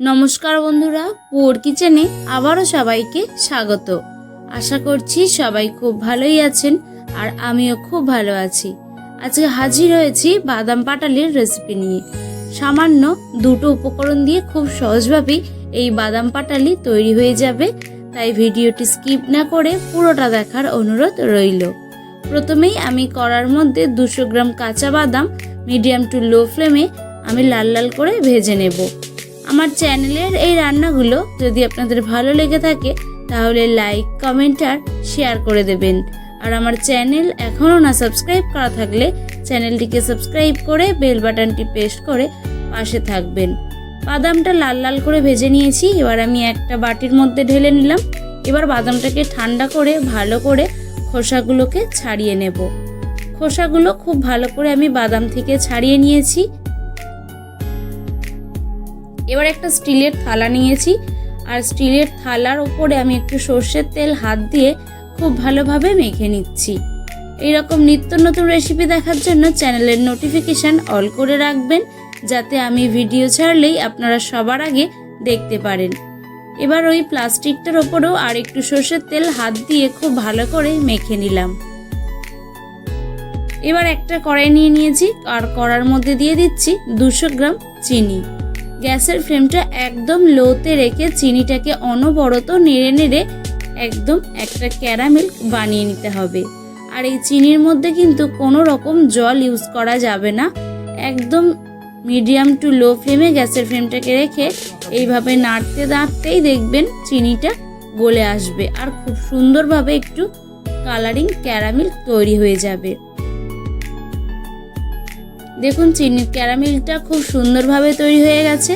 নমস্কার বন্ধুরা পুয়ার কিচেনে আবারও সবাইকে স্বাগত। আশা করছি সবাই খুব ভালোই আছেন আর আমিও খুব ভালো আছি। আজকে হাজির হয়েছি বাদাম পাটালির রেসিপি নিয়ে। সামান্য দুটো উপকরণ দিয়ে খুব সহজভাবেই এই বাদাম পাটালি তৈরি হয়ে যাবে, তাই ভিডিওটি স্কিপ না করে পুরোটা দেখার অনুরোধ রইল। প্রথমেই আমি কড়ার মধ্যে দুশো গ্রাম কাঁচা বাদাম মিডিয়াম টু লো ফ্লেমে আমি লাল লাল করে ভেজে নেব। আমার চ্যানেলের এই রান্নাগুলো যদি আপনাদের ভালো লেগে থাকে, তাহলে লাইক, কমেন্ট আর শেয়ার করে দেবেন। আর আমার চ্যানেল এখনও না সাবস্ক্রাইব করা থাকলে চ্যানেলটিকে সাবস্ক্রাইব করে বেল বাটনটি প্রেস করে পাশে থাকবেন। বাদামটা লাল লাল করে ভেজে নিয়েছি, এবার আমি একটা বাটির মধ্যে ঢেলে নিলাম। এবার বাদামটাকে ঠান্ডা করে, ভালো করে খোসাগুলোকে ছাড়িয়ে নেব। খোসাগুলো খুব ভালো করে আমি বাদাম থেকে ছাড়িয়ে নিয়েছি। এবার একটা স্টিলের থালা নিয়েছি। আর স্টিলের থালার ওপরে আমি একটু সর্ষের তেল হাত দিয়ে খুব ভালোভাবে মেখে নিচ্ছি। এইরকম নিত্য নতুন রেসিপি দেখার জন্য চ্যানেলের নোটিফিকেশান অল করে রাখবেন, যাতে আমি ভিডিও ছাড়লেই আপনারা সবার আগে দেখতে পারেন। এবার ওই প্লাস্টিকটার ওপরেও আর একটু সর্ষের তেল হাত দিয়ে খুব ভালো করে মেখে নিলাম। এবার একটা কড়াই নিয়ে নিয়েছি, আর কড়ার মধ্যে দিয়ে দিচ্ছি দুশো গ্রাম চিনি। গ্যাসের ফ্লেমটা একদম লোতে রেখে চিনিটাকে অনবরত নেড়ে নেড়ে একদম একটা ক্যারামেল বানিয়ে নিতে হবে। আর এই চিনির মধ্যে কিন্তু কোনো রকম জল ইউজ করা যাবে না। একদম মিডিয়াম টু লো ফ্লেমে গ্যাসের ফ্লেমটাকে রেখে এইভাবে নাড়তে নাড়তেই দেখবেন চিনিটা গলে আসবে। আর খুব সুন্দরভাবে একটু কালারিং ক্যারামেল তৈরি হয়ে যাবে। দেখুন, চিনির ক্যারামেলটা খুব সুন্দরভাবে তৈরি হয়ে গেছে।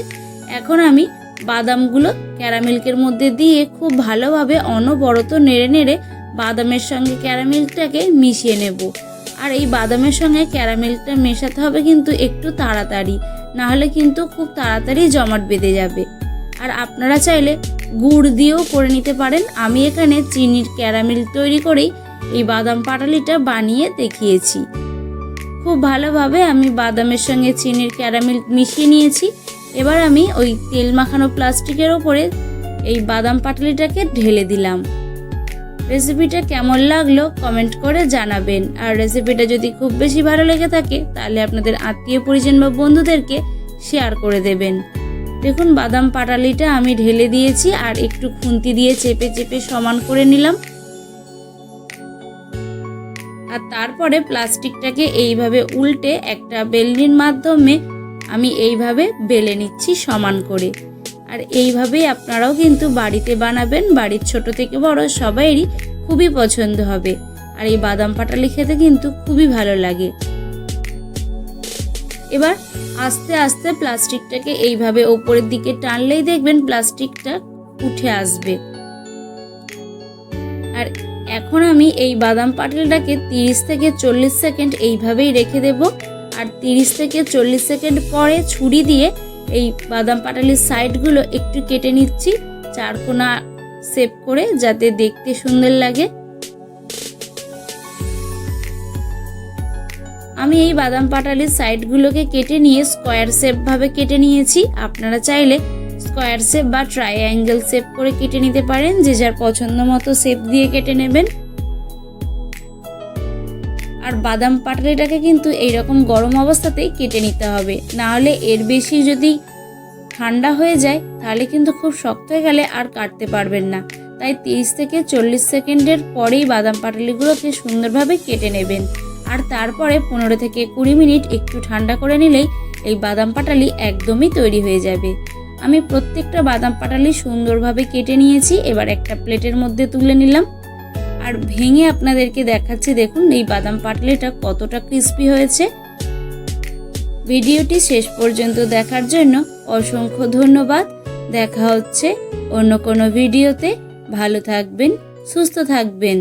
এখন আমি বাদামগুলো ক্যারামেলকের মধ্যে দিয়ে খুব ভালোভাবে অনবরত নেড়ে নেড়ে বাদামের সঙ্গে ক্যারামেলটাকে মিশিয়ে নেব। আর এই বাদামের সঙ্গে ক্যারামেলটা মেশাতে হবে কিন্তু একটু তাড়াতাড়ি, নাহলে কিন্তু খুব তাড়াতাড়ি জমাট বেঁধে যাবে। আর আপনারা চাইলে গুড় দিয়েও করে নিতে পারেন। আমি এখানে চিনির ক্যারামেল তৈরি করেই এই বাদাম পাটালিটা বানিয়ে দেখিয়েছি। খুব ভালোভাবে আমি বাদামের সঙ্গে চিনির ক্যারামেল মিশিয়ে নিয়েছি। এবার আমি ওই তেল মাখানো প্লাস্টিকের ওপরে এই বাদাম পাটালিটাকে ঢেলে দিলাম। রেসিপিটা কেমন লাগল কমেন্ট করে জানাবেন। আর রেসিপিটা যদি খুব বেশি ভালো লেগে থাকে, তাহলে আপনাদের আত্মীয় পরিজন বা বন্ধুদেরকে শেয়ার করে দেবেন। দেখুন, বাদাম পাটালিটা আমি ঢেলে দিয়েছি আর একটু খুন্তি দিয়ে চেপে চেপে সমান করে নিলাম। আর তারপরে প্লাস্টিকটাকে এইভাবে উল্টে একটা বেলনির মাধ্যমে আমি এইভাবে বেলে নিচ্ছি সমান করে। আর এইভাবেই আপনারাও কিন্তু বাড়িতে বানাবেন, বাড়ির ছোট থেকে বড় সবাইরই খুবই পছন্দ হবে। আর এই বাদাম পাটালি খেতে কিন্তু খুবই ভালো লাগে। এবার আস্তে আস্তে প্লাস্টিকটাকে এইভাবে ওপরের দিকে টানলেই দেখবেন প্লাস্টিকটা উঠে আসবে। আর এখন আমি এই বাদাম পাটালিটাকে তিরিশ থেকে চল্লিশ সেকেন্ড এইভাবেই রেখে দেব। আর তিরিশ থেকে চল্লিশ সেকেন্ড পরে ছুরি দিয়ে এই বাদাম পাটালির সাইডগুলো একটু কেটে নিচ্ছি চারকোনা সেপ করে যাতে দেখতে সুন্দর লাগে। আমি এই বাদাম পাটালির সাইডগুলোকে কেটে নিয়ে স্কোয়ার শেপভাবে কেটে নিয়েছি। আপনারা চাইলে স্কোয়ার শেপ বা ট্রাইঅ্যাঙ্গেল শেপ করে কেটে নিতে পারেন, যে যার পছন্দ মতো শেপ দিয়ে কেটে নেবেন। আর বাদাম পাটালিটাকে কিন্তু এইরকম গরম অবস্থাতেই কেটে নিতে হবে। না হলে এর বেশি যদি ঠান্ডা হয়ে যায়, তাহলে কিন্তু খুব শক্ত হয়ে গেলে আর কাটতে পারবেন না। তাই তিরিশ থেকে চল্লিশ সেকেন্ডের পরেই বাদাম পাটালিগুলোকে সুন্দরভাবে কেটে নেবেন। আর তারপরে পনেরো থেকে কুড়ি মিনিট একটু ঠান্ডা করে নিলেই এই বাদাম পাটালি একদমই তৈরি হয়ে যাবে। আমি প্রত্যেকটা বাদাম পাটালি সুন্দরভাবে কেটে নিয়েছি, এবার একটা প্লেটের মধ্যে তুলে নিলাম। আর ভেঙে আপনাদেরকে দেখাচ্ছি, দেখুন, এই বাদাম পাটালিটা কতটা ক্রিস্পি হয়েছে। ভিডিওটি শেষ পর্যন্ত দেখার জন্য অসংখ্য ধন্যবাদ। দেখা হচ্ছে অন্য কোনো ভিডিওতে। ভালো থাকবেন, সুস্থ থাকবেন।